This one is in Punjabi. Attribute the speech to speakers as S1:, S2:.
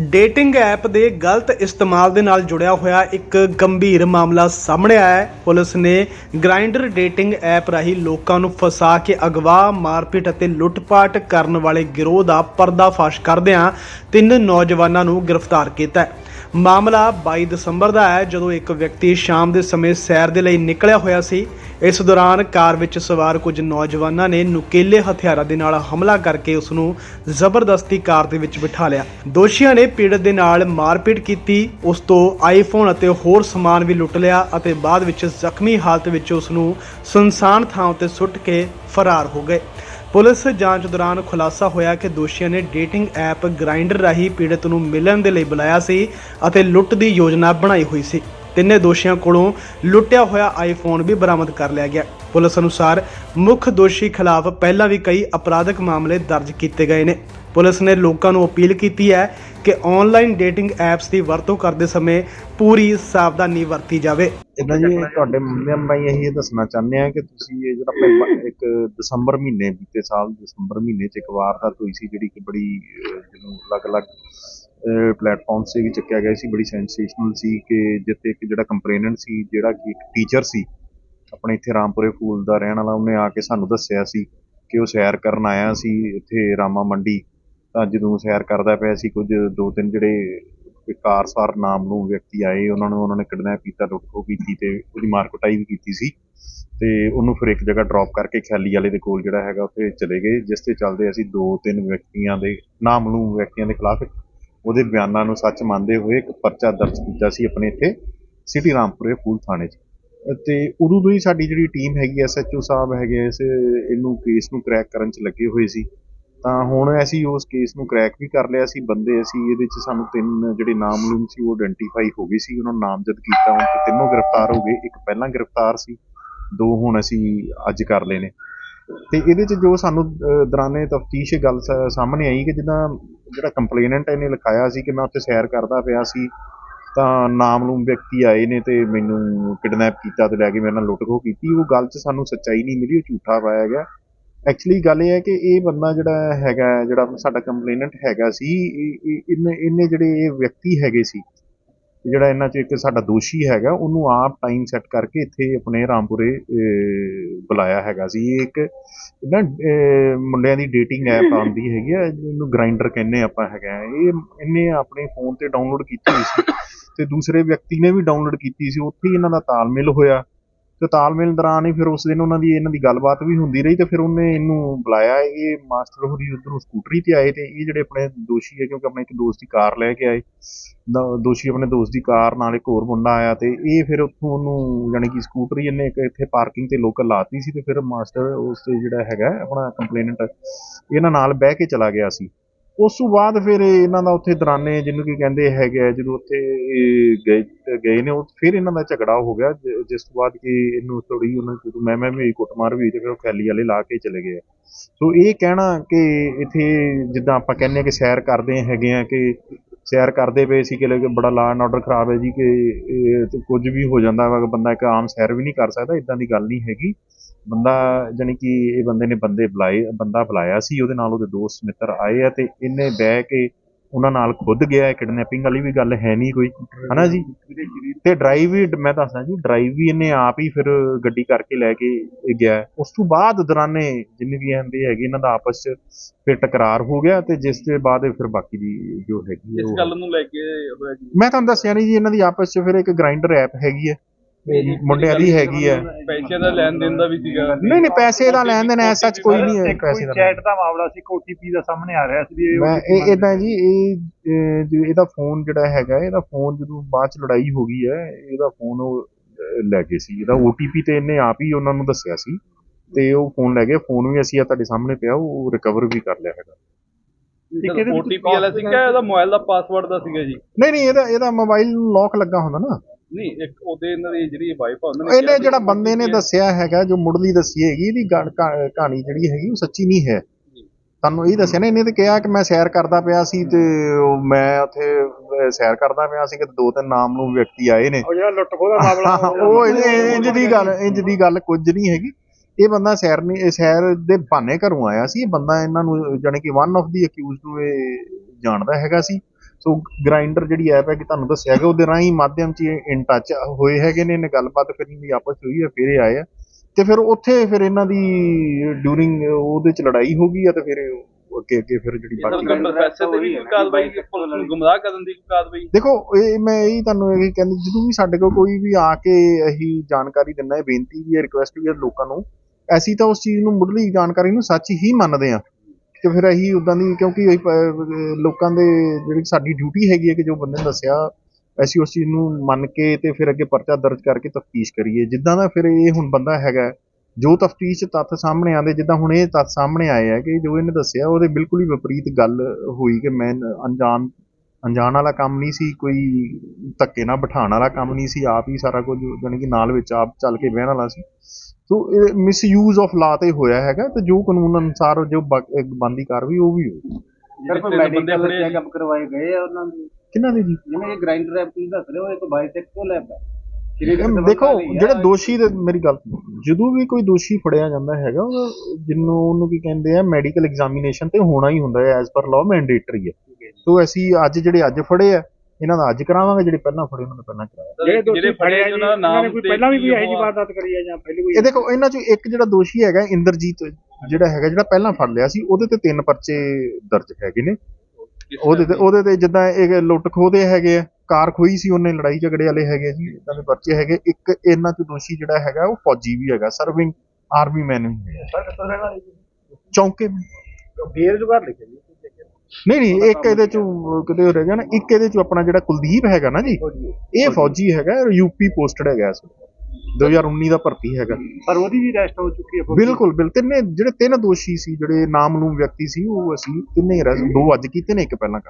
S1: ਡੇਟਿੰਗ ਐਪ ਦੇ ਗਲਤ ਇਸਤੇਮਾਲ ਦੇ ਨਾਲ ਜੁੜਿਆ ਹੋਇਆ ਇੱਕ ਗੰਭੀਰ ਮਾਮਲਾ ਸਾਹਮਣੇ ਆਇਆ ਹੈ। ਪੁਲਿਸ ਨੇ ਗ੍ਰਾਈਂਡਰ ਡੇਟਿੰਗ ਐਪ ਰਾਹੀਂ ਲੋਕਾਂ ਨੂੰ ਫਸਾ ਕੇ ਅਗਵਾ, ਮਾਰਪੀਟ ਅਤੇ ਲੁੱਟਪਾਟ ਕਰਨ ਵਾਲੇ ਗਿਰੋਹ ਦਾ ਪਰਦਾਫਾਸ਼ ਕਰਦਿਆਂ ਤਿੰਨ ਨੌਜਵਾਨਾਂ ਨੂੰ ਗ੍ਰਿਫਤਾਰ ਕੀਤਾ ਹੈ। ਮਾਮਲਾ 22 ਦਸੰਬਰ ਦਾ ਹੈ, ਜਦੋਂ ਇੱਕ ਵਿਅਕਤੀ ਸ਼ਾਮ ਦੇ ਸਮੇਂ ਸੈਰ ਦੇ ਲਈ ਨਿਕਲਿਆ ਹੋਇਆ ਸੀ। ਇਸ ਦੌਰਾਨ ਕਾਰ ਵਿੱਚ ਸਵਾਰ ਕੁਝ ਨੌਜਵਾਨਾਂ ਨੇ ਨੁਕੇਲੇ ਹਥਿਆਰਾਂ ਦੇ ਨਾਲ ਹਮਲਾ ਕਰਕੇ ਉਸ ਨੂੰ ਜ਼ਬਰਦਸਤੀ ਕਾਰ ਦੇ ਵਿੱਚ ਬਿਠਾ ਲਿਆ। ਦੋਸ਼ੀਆਂ ਨੇ ਪੀੜਤ ਦੇ ਨਾਲ ਮਾਰਪੀਟ ਕੀਤੀ, ਉਸ ਤੋਂ ਆਈਫੋਨ ਅਤੇ ਹੋਰ ਸਮਾਨ ਵੀ ਲੁੱਟ ਲਿਆ ਅਤੇ ਬਾਅਦ ਵਿੱਚ ਜ਼ਖਮੀ ਹਾਲਤ ਵਿੱਚ ਉਸ ਨੂੰ ਸੁਨਸਾਨ ਥਾਂ ਉੱਤੇ ਸੁੱਟ ਕੇ ਫਰਾਰ ਹੋ ਗਏ। ਪੁਲਿਸ ਜਾਂਚ ਦੌਰਾਨ ਖੁਲਾਸਾ ਹੋਇਆ ਕਿ ਦੋਸ਼ੀਆਂ ਨੇ ਡੇਟਿੰਗ ਐਪ ਗ੍ਰਾਈਂਡਰ ਰਾਹੀਂ ਪੀੜਤ ਨੂੰ ਮਿਲਣ ਦੇ ਲਈ ਬੁਲਾਇਆ ਸੀ ਅਤੇ ਲੁੱਟ ਦੀ ਯੋਜਨਾ ਬਣਾਈ ਹੋਈ ਸੀ। ਤਿੰਨੇ ਦੋਸ਼ੀਆਂ ਕੋਲੋਂ ਲੁੱਟਿਆ ਹੋਇਆ ਆਈਫੋਨ ਵੀ ਬਰਾਮਦ ਕਰ ਲਿਆ ਗਿਆ। ਪੁਲਿਸ ਅਨੁਸਾਰ ਮੁੱਖ ਦੋਸ਼ੀ ਖਿਲਾਫ ਪਹਿਲਾਂ ਵੀ ਕਈ ਅਪਰਾਧਿਕ ਮਾਮਲੇ ਦਰਜ ਕੀਤੇ ਗਏ ਨੇ। ਪੁਲਿਸ ਨੇ ਲੋਕਾਂ ਨੂੰ ਅਪੀਲ ਕੀਤੀ ਹੈ ਕਿ ਆਨਲਾਈਨ ਡੇਟਿੰਗ ਐਪਸ ਦੀ ਵਰਤੋਂ ਕਰਦੇ ਸਮੇਂ ਪੂਰੀ ਸਾਵਧਾਨੀ ਵਰਤੀ ਜਾਵੇ।
S2: ਇਦਾਂ ਜੀ, ਤੁਹਾਡੇ ਮਾਧਿਅਮ ਅਸੀਂ ਇਹ ਦੱਸਣਾ ਚਾਹੁੰਦੇ ਹਾਂ ਕਿ ਤੁਸੀਂ ਇਹ ਜਿਹੜਾ ਆਪਣੇ ਇੱਕ ਦਸੰਬਰ ਮਹੀਨੇ ਬੀਤੇ ਸਾਲ, ਦਸੰਬਰ ਮਹੀਨੇ ਚ ਇੱਕ ਵਾਰਦਾਤ ਹੋਈ ਸੀ ਜਿਹੜੀ ਕਿ ਬੜੀ ਜਿਹਨੂੰ ਅਲੱਗ-ਅਲੱਗ ਪਲੇਟਫਾਰਮ ਤੇ ਵੀ ਚੱਕਿਆ ਗਿਆ ਸੀ, ਬੜੀ ਸੈਂਸੇਸ਼ਨਲ ਸੀ ਕਿ ਜਿੱਥੇ ਇੱਕ ਜਿਹੜਾ ਕੰਪਲੇਨੈਂਟ ਸੀ, ਜਿਹੜਾ ਕਿ ਇੱਕ ਟੀਚਰ ਸੀ, ਆਪਣੇ ਇੱਥੇ ਰਾਮਪੁਰੇ ਫੂਲ ਦਾ ਰਹਿਣ ਵਾਲਾ, ਉਹਨੇ ਆ ਕੇ ਸਾਨੂੰ ਦੱਸਿਆ ਸੀ ਕਿ ਉਹ ਸੈਰ ਕਰਨ ਆਇਆ ਸੀ ਇੱਥੇ ਰਾਮਾ ਮੰਡੀ। ਤਾਂ ਜਦੋਂ ਸੈਰ ਕਰਦਾ ਪਿਆ ਸੀ, ਕੁਝ ਦੋ ਤਿੰਨ ਜਿਹੜੇ ਕਾਰਸਾਰ ਨਾਮ ਨੂੰ ਵਿਅਕਤੀ ਆਏ, ਉਹਨਾਂ ਨੂੰ ਉਹਨਾਂ ਨੇ ਕਿਡਨੈਪ ਕੀਤਾ ਲੁੱਟਖੋ ਕੀਤੀ ਤੇ ਉਹਦੀ ਮਾਰ ਕੁਟਾਈ ਵੀ ਕੀਤੀ ਸੀ। ਤੇ ਉਹਨੂੰ ਫਿਰ ਇੱਕ ਜਗ੍ਹਾ ਡ੍ਰੌਪ ਕਰਕੇ ਖਿਆਲੀ ਵਾਲੇ ਦੇ ਕੋਲ ਜਿਹੜਾ ਹੈਗਾ, ਉੱਥੇ ਚਲੇ ਗਏ, ਜਿਸ ਤੇ ਚੱਲਦੇ ਅਸੀਂ ਦੋ ਤਿੰਨ ਵਿਅਕਤੀਆਂ ਦੇ, ਨਾਮਲੂਮ ਵਿਅਕਤੀਆਂ ਦੇ ਖਿਲਾਫ ਉਹਦੇ ਬਿਆਨਾਂ ਨੂੰ ਸੱਚ ਮੰਨਦੇ ਹੋਏ ਇੱਕ ਪਰਚਾ ਦਰਜ ਕੀਤਾ ਸੀ ਆਪਣੇ ਇੱਥੇ, ਸਿਟੀ ਰਾਮਪੁਰੇ ਫੂਲ ਥਾਣੇ 'ਚ। ਤੇ ਉਦੋਂ ਤੋਂ ਹੀ ਸਾਡੀ ਜਿਹੜੀ ਟੀਮ ਹੈਗੀ ਐਸਐਚਓ ਸਾਹਿਬ ਹੈਗੇ, ਇਸ, ਇਹਨੂੰ ਕੇਸ ਨੂੰ ਕ੍ਰੈਕ ਕਰਨ 'ਚ ਲੱਗੇ ਹੋਏ ਸੀ। ਤਾਂ ਹੁਣ ਅਸੀਂ ਉਸ ਕੇਸ ਨੂੰ ਕ੍ਰੈਕ ਵੀ ਕਰ ਲਿਆ ਸੀ, ਬੰਦੇ ਅਸੀਂ ਇਹਦੇ 'ਚ ਸਾਨੂੰ ਤਿੰਨ ਜਿਹੜੇ ਨਾਮਲੂਮ ਸੀ, ਉਹ ਆਇਡੈਂਟੀਫਾਈ ਹੋ ਗਏ ਸੀ, ਉਹਨਾਂ ਨੂੰ ਨਾਮਜ਼ਦ ਕੀਤਾ, ਹੁਣ ਤੇ ਤਿੰਨੋਂ ਗ੍ਰਿਫਤਾਰ ਹੋ ਗਏ, ਇੱਕ ਪਹਿਲਾਂ ਗ੍ਰਿਫਤਾਰ ਸੀ, ਦੋ ਹੁਣ ਅਸੀਂ ਅੱਜ ਕਰ ਲਏ ਨੇ। ਤੇ ਇਹਦੇ 'ਚ ਜੋ ਸਾਨੂੰ ਅਹ, ਦੌਰਾਨੇ ਤਫਤੀਸ਼ ਗੱਲ ਸਾਹਮਣੇ ਆਈ ਕਿ ਜਿੱਦਾਂ ਜਿਹੜਾ ਕੰਪਲੇਨੈਂਟ ਇਹਨੇ ਲਿਖਾਇਆ ਸੀ ਕਿ ਮੈਂ ਉੱਥੇ ਸੈਰ ਕਰਦਾ ਪਿਆ ਸੀ ਤਾਂ ਨਾਮਲੂਮ ਵਿਅਕਤੀ ਆਏ ਨੇ ਤੇ ਮੈਨੂੰ ਕਿਡਨੈਪ ਕੀਤਾ ਤੇ ਲੈ ਕੇ ਮੇਰੇ ਨਾਲ ਲੁੱਟਖੋ ਕੀਤੀ। ਉਹ ਗੱਲ 'ਚ ਸਾਨੂੰ ਸੱਚਾਈ ਨਹੀਂ ਮਿਲੀ ਉਹ ਝੂਠਾ ਪਾਇਆ ਗਿਆ। ਐਕਚੁਅਲੀ ਗੱਲ ਇਹ ਹੈ ਕਿ ਇਹ ਬੰਦਾ ਜਿਹੜਾ ਹੈਗਾ ਜਿਹੜਾ ਸਾਡਾ ਕੰਪਲੇਨੈਂਟ ਹੈਗਾ ਸੀ ਇਹਨੇ ਇਹਨੇ ਜਿਹੜੇ ਇਹ ਵਿਅਕਤੀ ਹੈਗੇ ਸੀ ਜਿਹੜਾ ਇਹਨਾਂ 'ਚ ਇੱਕ ਸਾਡਾ ਦੋਸ਼ੀ ਹੈਗਾ, ਉਹਨੂੰ ਆਪ ਟਾਈਮ ਸੈੱਟ ਕਰਕੇ ਇੱਥੇ ਆਪਣੇ ਰਾਮਪੁਰੇ ਬੁਲਾਇਆ ਹੈਗਾ ਸੀ। ਇਹ ਇੱਕ ਨਾ ਮੁੰਡਿਆਂ ਦੀ ਡੇਟਿੰਗ ਐਪ ਆਉਂਦੀ ਹੈਗੀ ਆ, ਇਹਨੂੰ ਗ੍ਰਾਈਂਡਰ ਕਹਿੰਦੇ ਆਪਾਂ ਹੈਗਾ ਇਹ ਇਹਨੇ ਆਪਣੇ ਫੋਨ ਤੇ ਡਾਊਨਲੋਡ ਕੀਤੀ ਹੋਈ ਸੀ ਤੇ ਦੂਸਰੇ ਵਿਅਕਤੀ ਨੇ ਵੀ ਡਾਊਨਲੋਡ ਕੀਤੀ ਸੀ। ਉੱਥੇ ਹੀ ਇਹਨਾਂ ਦਾ ਤਾਲਮੇਲ ਹੋਇਆ। ਤੇ ਤਾਲਮੇਲ ਦੌਰਾਨ ਹੀ ਫਿਰ ਉਸ ਦਿਨ ਉਹਨਾਂ ਦੀ ਇਹਨਾਂ ਦੀ ਗੱਲਬਾਤ ਵੀ ਹੁੰਦੀ ਰਹੀ ਤੇ ਫਿਰ ਉਹਨੇ ਇਹਨੂੰ ਬੁਲਾਇਆ, ਇਹ ਮਾਸਟਰ ਹੋਰੀ ਉਧਰੋਂ ਸਕੂਟਰੀ ਤੇ ਆਏ ਤੇ ਇਹ ਜਿਹੜੇ ਆਪਣੇ ਦੋਸ਼ੀ ਹੈ ਕਿਉਂਕਿ ਆਪਣੇ ਇੱਕ ਦੋਸਤ ਦੀ ਕਾਰ ਲੈ ਕੇ ਆਏ, ਦ- ਦੋਸ਼ੀ ਆਪਣੇ ਦੋਸਤ ਦੀ ਕਾਰ ਨਾਲ ਇੱਕ ਹੋਰ ਮੁੰਡਾ ਆਇਆ ਤੇ ਇਹ ਫਿਰ ਉੱਥੋਂ ਉਹਨੂੰ ਯਾਨੀ ਕਿ ਸਕੂਟਰੀ ਇਹਨੇ ਇੱਕ ਇੱਥੇ ਪਾਰਕਿੰਗ ਤੇ ਲੋਕਲ ਲਾਤੀ ਸੀ ਤੇ ਫਿਰ ਮਾਸਟਰ ਉਸ ਤੇ ਜਿਹੜਾ ਹੈਗਾ, ਆਪਣਾ ਕੰਪਲੇਨੈਂਟ, ਇਹਨਾਂ ਨਾਲ ਬਹਿ ਕੇ ਚਲਾ ਗਿਆ ਸੀ। ਉਸ ਤੋਂ ਬਾਅਦ ਫਿਰ ਇਹਨਾਂ ਦਾ ਉੱਥੇ ਦਰਾਨੇ ਜਿਹਨੂੰ ਕੀ ਕਹਿੰਦੇ ਹੈਗੇ ਆ, ਜਦੋਂ ਉੱਥੇ ਗਏ ਗਏ ਨੇ, ਉਹ ਫਿਰ ਇਹਨਾਂ ਦਾ ਝਗੜਾ ਹੋ ਗਿਆ, ਜ- ਜਿਸ ਤੋਂ ਬਾਅਦ ਕਿ ਇਹਨੂੰ ਥੋੜੀ ਉਹਨਾਂ ਜਦੋਂ ਮੈਂ ਮੈਂ ਵੀ ਕੁੱਟਮਾਰ ਵੀ ਹੋਈ ਤੇ ਫਿਰ ਉਹ ਖੈਲੀ ਵਾਲੇ ਲਾ ਕੇ ਚਲੇ ਗਏ ਸੋ ਇਹ ਕਹਿਣਾ ਕਿ ਇੱਥੇ ਜਿੱਦਾਂ ਆਪਾਂ ਕਹਿੰਦੇ ਆ ਕਿ ਸੈਰ ਕਰਦੇ ਹੈਗੇ ਆ, ਕਿ ਸੈਰ ਕਰਦੇ ਪਏ ਸੀ ਕਿ ਲੈ ਬੜਾ ਲਾਅ ਐਂਡ ਆਰਡਰ ਖਰਾਬ ਹੈ ਜੀ, ਕਿ ਕੁਝ ਵੀ ਹੋ ਜਾਂਦਾ ਵਾ, ਬੰਦਾ ਇੱਕ ਆਮ ਸੈਰ ਵੀ ਨਹੀਂ ਕਰ ਸਕਦਾ ਇਦਾਂ ਦੀ ਗੱਲ ਨਹੀਂ ਹੈਗੀ। ਬੰਦਾ ਜਾਣੀ ਕਿ ਇਹ ਬੰਦੇ ਨੇ ਬੰਦੇ ਬੁਲਾਏ ਬੰਦਾ ਬੁਲਾਇਆ ਸੀ ਉਹਦੇ ਨਾਲ ਉਹਦੇ ਦੋਸਤ ਮਿੱਤਰ ਆਏ ਆ ਤੇ ਇਹਨੇ ਬਹਿ ਕੇ ਉਹਨਾਂ ਨਾਲ ਖੁਦ ਗਿਆ ਕਿਡਨੈਪਿੰਗ ਵਾਲੀ ਵੀ ਗੱਲ ਹੈ ਨਹੀਂ ਕੋਈ ਹਨਾ ਜੀ? ਤੇ ਡਰਾਈਵ ਵੀ ਮੈਂ ਦੱਸਦਾ ਜੀ ਡਰਾਈਵ ਵੀ ਇਹਨੇ ਆਪ ਹੀ ਫਿਰ ਗੱਡੀ ਕਰਕੇ ਲੈ ਕੇ ਗਿਆ। ਉਸ ਤੋਂ ਬਾਅਦ ਦੌਰਾਨੇ ਜਿੰਨੇ ਵੀ ਆਂਦੇ ਹੈਗੇ ਇਹਨਾਂ ਦਾ ਆਪਸ ਚ ਫਿਰ ਟਕਰਾਰ ਹੋ ਗਿਆ ਤੇ ਜਿਸ ਦੇ ਬਾਅਦ ਇਹ ਫਿਰ ਬਾਕੀ ਦੀ ਜੋ ਹੈਗੀ
S3: ਇਸ ਗੱਲ ਨੂੰ ਲੈ ਕੇ ਹੋਇਆ ਜੀ
S2: ਮੈਂ ਤੁਹਾਨੂੰ ਦੱਸਿਆ ਨਹੀਂ ਜੀ ਇਹਨਾਂ ਦੀ ਆਪਸ ਚ ਫਿਰ ਇੱਕ ਗ੍ਰਾਈਂਡਰ ਐਪ ਹੈਗੀ ਹੈ ਮੁੰਡਿਆਂ ਦੀ ਹੈਗੀ ਹੈ
S3: ਪੈਸੇ ਦਾ ਲੈਣ ਦੇਣ ਦਾ ਵੀ ਸੀਗਾ।
S2: ਨਹੀਂ ਨਹੀਂ ਪੈਸੇ ਦਾ ਲੈਣ ਦੇਣ ਐਸਾ ਕੁਝ ਨਹੀਂ ਹੈ
S4: ਇੱਕ
S2: ਪੈਸੇ
S4: ਕੋਈ
S2: ਦਾ
S4: ਚੈਟ ਦਾ ਮਾਮਲਾ ਸੀ ਓਟੀਪੀ ਦਾ ਸਾਹਮਣੇ ਆ ਰਿਹਾ ਸੀ ਵੀ ਇਹ
S2: ਇਹ ਇਦਾਂ ਜੀ ਇਹ ਇਹਦਾ ਫੋਨ ਜਿਹੜਾ ਹੈਗਾ ਇਹਦਾ ਫੋਨ ਜਦੋਂ ਬਾਅਦ ਚ ਲੜਾਈ ਹੋ ਗਈ ਹੈ ਇਹਦਾ ਫੋਨ ਉਹ ਲੈ ਗਏ ਸੀ। ਇਹਦਾ OTP ਤੇ ਇਹਨੇ ਆਪ ਹੀ ਉਹਨਾਂ ਨੂੰ ਦੱਸਿਆ ਸੀ ਤੇ ਉਹ ਫੋਨ ਲੈ ਗਏ। ਫੋਨ ਵੀ ਅਸੀਂ ਆ ਤੁਹਾਡੇ ਸਾਹਮਣੇ ਪਿਆ ਉਹ ਰਿਕਵਰ ਵੀ ਕਰ ਲਿਆ ਹੈਗਾ।
S3: ਓਟੀਪੀ ਵਾਲਾ ਸੀਗਾ ਇਹਦਾ ਮੋਬਾਈਲ ਦਾ ਪਾਸਵਰਡ ਦਾ ਸੀਗਾ ਜੀ?
S2: ਨਹੀਂ ਨਹੀਂ ਇਹਦਾ ਇਹਦਾ ਮੋਬਾਈਲ ਲੌਕ ਲੱਗਾ ਹੁੰਦਾ ਨਾ।
S3: ਨਹੀਂ ਇੱਕ ਉਹਦੇ ਇਹਨਾਂ ਦੀ ਜਿਹੜੀ ਵਾਈਫ ਆ ਉਹਨਾਂ ਨੇ
S2: ਇਹਨੇ
S3: ਕਿਹਾ ਵੀ
S2: ਜਿਹੜਾ ਬੰਦੇ ਨੇ ਦੱਸਿਆ ਹੈਗਾ ਜੋ ਮੁੱਢਲੀ ਦੱਸੀ ਹੈਗੀ ਇਹਦੀ ਕਹਾ- ਕਹਾਣੀ ਜਿਹੜੀ ਹੈਗੀ ਉਹ ਸੱਚੀ ਨਹੀਂ ਹੈ। ਤੁਹਾਨੂੰ ਇਹ ਦੱਸਿਆ ਨਾ ਇਹਨੇ ਤੇ ਕਿਹਾ ਕਿ ਮੈਂ ਸੈਰ ਕਰਦਾ ਪਿਆ ਸੀ ਤੇ ਉਹ ਮੈਂ ਉੱਥੇ ਅਹ, ਸੈਰ ਕਰਦਾ ਪਿਆ ਸੀ ਕਿ ਦੋ ਤਿੰਨ ਨਾਮ ਨੂੰ ਵਿਅਕਤੀ ਆਏ ਨੇ।
S4: ਉਹ ਜਿਹੜਾ ਲੁੱਟ ਖੋਹ ਦਾ ਮਾਮਲਾ
S2: ਉਹ ਇੰਜ- ਇੰਜ ਦੀ ਗੱਲ ਇੰਜ ਦੀ ਗੱਲ ਕੁਝ ਨਹੀਂ ਹੈਗੀ। ਇਹ ਬੰਦਾ ਸੈਰ ਨਹੀਂ ਇਹ ਸੈਰ ਦੇ ਬਹਾਨੇ ਘਰੋਂ ਆਇਆ ਸੀ। ਇਹ ਬੰਦਾ ਇਹਨਾਂ ਨੂੰ ਜਾਣੀ ਕਿ ਵਨ ਆਫ ਦੀ ਅਕਿਊਜ਼ਡ ਨੂੰ ਇਹ ਜਾਣਦਾ ਹੈਗਾ ਸੀ। ਸੋ ਗ੍ਰਾਈਂਡਰ ਜਿਹੜੀ ਐਪ ਹੈ ਕਿ ਤੁਹਾਨੂੰ ਦੱਸਿਆ ਕਿ ਉਹਦੇ ਰਾਹੀਂ ਮਾਧਿਅਮ ਚ ਇਨ ਟੱਚ ਹੋਏ ਹੈਗੇ ਨੇ ਇਹਨੇ ਗੱਲਬਾਤ ਕਰਨੀ ਦੀ ਆਪਸ 'ਚ ਹੋਈ ਹੈ ਫਿਰ ਇਹ ਆਏ ਆ। ਤੇ ਫਿਰ ਉੱਥੇ ਫਿਰ ਇਹਨਾਂ ਦੀ ਡਿਊਰਿੰਗ ਉਹਦੇ ਚ ਲੜਾਈ ਹੋ ਗਈ ਆ ਤੇ ਫਿਰ ਉਹ ਅੱਗੇ ਅੱਗੇ ਫਿਰ ਜਿਹੜੀ ਬਾਕੀ
S3: ਪ੍ਰੋਫੈਸਰ ਤੇ ਵੀ ਕੋਈ ਕਾਰਵਾਈ ਪੁਲਿਸ ਨੂੰ ਗੁੰਮਰਾਹ ਕਰਨ ਦੀ ਕੋਈ ਕਾਰਵਾਈ?
S2: ਦੇਖੋ ਇਹ ਮੈਂ ਇਹੀ ਤੁਹਾਨੂੰ ਇਹ ਕਹਿੰਦੀ ਜਦੋਂ ਵੀ ਸਾਡੇ ਕੋਲ ਕੋਈ ਵੀ ਆ ਕੇ ਇਹੀ ਜਾਣਕਾਰੀ ਦਿੰਦਾ ਹੈ ਬੇਨਤੀ ਵੀ ਹੈ ਰਿਕੁਐਸਟ ਵੀ ਹੈ ਲੋਕਾਂ ਨੂੰ ਅਸੀਂ ਤਾਂ ਉਸ ਚੀਜ਼ ਨੂੰ ਮੁੱਢਲੀ ਜਾਣਕਾਰੀ ਨੂੰ ਸੱਚ ਹੀ ਮੰਨਦੇ ਆ ਤੇ ਫਿਰ ਅਸੀਂ ਉਦਾਂ ਦੀ ਕਿਉਂਕਿ ਅਸੀਂ ਪ- ਲੋਕਾਂ ਦੇ ਜਿਹੜੀ ਸਾਡੀ ਡਿਊਟੀ ਹੈਗੀ ਹੈ ਕਿ ਜੋ ਬੰਦੇ ਨੇ ਦੱਸਿਆ ਅਸੀਂ ਉਸ ਚੀਜ਼ ਨੂੰ ਮੰਨ ਕੇ ਤੇ ਫਿਰ ਅੱਗੇ ਪਰਚਾ ਦਰਜ ਕਰਕੇ ਤਫਤੀਸ਼ ਕਰੀਏ। ਜਿੱਦਾਂ ਦਾ ਫਿਰ ਇਹ ਹੁਣ ਬੰਦਾ ਹੈਗਾ ਹੈ, ਜੋ ਤਫਤੀਸ਼ ਤੱਥ ਸਾਹਮਣੇ ਆਉਂਦੇ ਜਿੱਦਾਂ ਹੁਣ ਇਹ ਤੱਥ ਸਾਹਮਣੇ ਆਏ ਆ ਕਿ ਜੋ ਇਹਨੇ ਦੱਸਿਆ ਉਹਦੇ ਬਿਲਕੁਲ ਹੀ ਵਿਪਰੀਤ ਗੱਲ ਹੋਈ ਕਿ ਮੈਂ ਅਣਜਾਣ ਅਣਜਾਣ ਵਾਲਾ ਕੰਮ ਨਹੀਂ ਸੀ ਕੋਈ ਧੱਕੇ ਨਾਲ ਬਿਠਾਉਣ ਵਾਲਾ ਕੰਮ ਨਹੀਂ ਸੀ ਆਪ ਹੀ ਸਾਰਾ ਕੁਝ ਜਾਣੀ ਕਿ ਨਾਲ ਵਿੱਚ ਆਪ ਚੱਲ ਕੇ ਬਹਿਣ ਵਾਲਾ ਸੀ। ਸੋ ਇਹ ਮਿਸਯੂਜ਼ ਆਫ ਲਾ ਤੇ ਹੋਇਆ ਹੈਗਾ ਤੇ ਜੋ ਕਾਨੂੰਨ ਅਨੁਸਾਰ ਜੋ ਬੰਦੀ ਕਾਰਵਾਈ ਉਹ ਵੀ ਹੋਈ
S3: ਜਿਹੜੇ
S5: ਕੋਈ
S3: ਤਿੰਨ ਬੰਦੇ
S5: ਮੈਡੀਕਲ
S3: ਫੜੇ ਆ ਜੀ।
S5: ਚੈੱਕਅਪ ਕਰਵਾਏ ਗਏ ਆ ਉਹਨਾਂ ਦੇ।
S2: ਕਿਹਨਾਂ ਦੇ ਜੀ?
S5: ਜਿਵੇਂ ਇਹ ਗ੍ਰਾਈਂਡਰ ਐਪ ਤੁਸੀਂ ਦੱਸ ਰਹੇ ਹੋ ਇੱਕ ਬਾਇਸੈਕਸੁਅਲ ਐਪ ਹੈ। ਸਰੀਰਕ
S2: ਇਹ
S5: ਸੰਬੰਧਾਂ
S2: ਦੇਖੋ ਜਿਹੜੇ ਦੋਸ਼ੀ ਦੇ ਮੇਰੀ ਗੱਲ ਸੁਣੋ, ਜਦੋਂ ਵੀ ਕੋਈ ਦੋਸ਼ੀ ਫੜਿਆ ਜਾਂਦਾ ਹੈਗਾ ਉਹ ਜਿਹਨੂੰ ਉਹਨੂੰ ਕੀ ਕਹਿੰਦੇ ਆ ਮੈਡੀਕਲ ਐਗਜ਼ਾਮੀਨੇਸ਼ਨ ਤੇ ਹੋਣਾ ਹੀ ਹੁੰਦਾ ਹੈ ਐਜ਼ ਪਰ ਲਾਅ ਮੈਂਡੇਟਰੀ ਹੈ। ਸੋ ਅਸੀਂ ਅੱਜ ਜਿਹੜੇ ਅੱਜ ਫੜੇ ਆ ਇਹਨਾਂ ਦਾ ਅੱਜ ਕਰਾਵਾਂਗੇ ਜਿਹੜੇ ਪਹਿਲਾਂ ਫੜੇ ਉਹਨਾਂ ਦਾ ਪਹਿਲਾਂ ਕਰਾਵਾਂਗੇ
S4: ਜਿਹੜੇ ਦੋਸ਼ੀ
S3: ਜਿਹੜੇ
S4: ਫੜੇ ਆ ਜੀ
S3: ਉਹਨਾਂ ਦਾ ਨਾਮ
S4: ਕੋਈ
S3: ਤੇ
S4: ਪਹਿਲਾਂ ਵੀ ਕੋਈ ਇਹੋ
S3: ਆ।
S4: ਵਾਰਦਾਤ ਕਰੀ ਹੈ ਜਾਂ ਪਹਿਲੇ ਕੋਈ
S2: ਇਹ ਦੇਖੋ ਇਹਨਾਂ ਚੋਂ ਇੱਕ ਜਿਹੜਾ ਦੋਸ਼ੀ ਹੈਗਾ ਇੰਦਰਜੀਤ ਜਿਹੜਾ ਹੈਗਾ ਜਿਹੜਾ ਪਹਿਲਾਂ ਫੜ ਲਿਆ ਸੀ ਉਹਦੇ ਤੇ ਤਿੰਨ ਪਰਚੇ ਦਰਜ ਹੈਗੇ ਨੇ। ਉਹਦੇ ਤੇ ਉਹਦੇ ਤੇ ਜਿੱਦਾਂ ਇਹ ਲੁੱਟ ਖੋਹਦੇ ਹੈਗੇ ਆ ਕਾਰ ਖੋਈ ਸੀ ਉਹਨੇ ਲੜਾਈ ਝਗੜੇ ਵਾਲੇ ਹੈਗੇ ਸੀ ਇਦਾਂ ਦੇ ਪਰਚੇ ਹੈਗੇ। ਇੱਕ ਇਹਨਾਂ ਚ ਦੋਸ਼ੀ ਜਿਹੜਾ ਹੈਗਾ ਉਹ ਫੌਜੀ ਵੀ ਹੈਗਾ ਸਰਵਿੰਗ ਆਰਮੀ ਮੈਨ ਵੀ ਹੈਗਾ। ਚੌਂਕੇ।
S4: ਬੇਰੁਜ਼ਗਾਰ ਲਿਖਿਆ ਜੀ।
S2: ਨਹੀਂ ਨਹੀਂ ਇੱਕ ਇਹਦੇ ਚ ਕਿਤੇ ਹੋ ਰਿਹਾ ਨਾ ਇੱਕ ਇਹਦੇ ਚ ਆਪਣਾ ਜਿਹੜਾ ਕੁਲਦੀਪ ਹੈਗਾ ਨਾ ਜੀ ਇਹ ਫੌਜੀ। ਹੈਗਾ ਯੂਪੀ ਪੋਸਟਡ ਹੈਗਾ ਇਸ ਵੇਲੇ। 2019 ਦਾ ਭਰਤੀ ਹੈਗਾ।
S4: ਪਰ ਉਹਦੀ ਵੀ ਅਰੈਸਟ ਹੋ ਚੁੱਕੀ ਹੈ
S2: ਬਿਲਕੁਲ ਬਿਲਕੁਲ। ਤਿੰਨੇ ਜਿਹੜੇ ਤਿੰਨ ਦੋਸ਼ੀ ਸੀ ਜਿਹੜੇ ਨਾਮਲੂਮ ਵਿਅਕਤੀ ਸੀ ਉਹ ਅਸੀਂ ਤਿੰਨੇ ਹੀ ਦੋ ਅੱਜ ਕੀਤੇ ਨੇ ਇੱਕ ਪਹਿਲਾਂ ਕਰ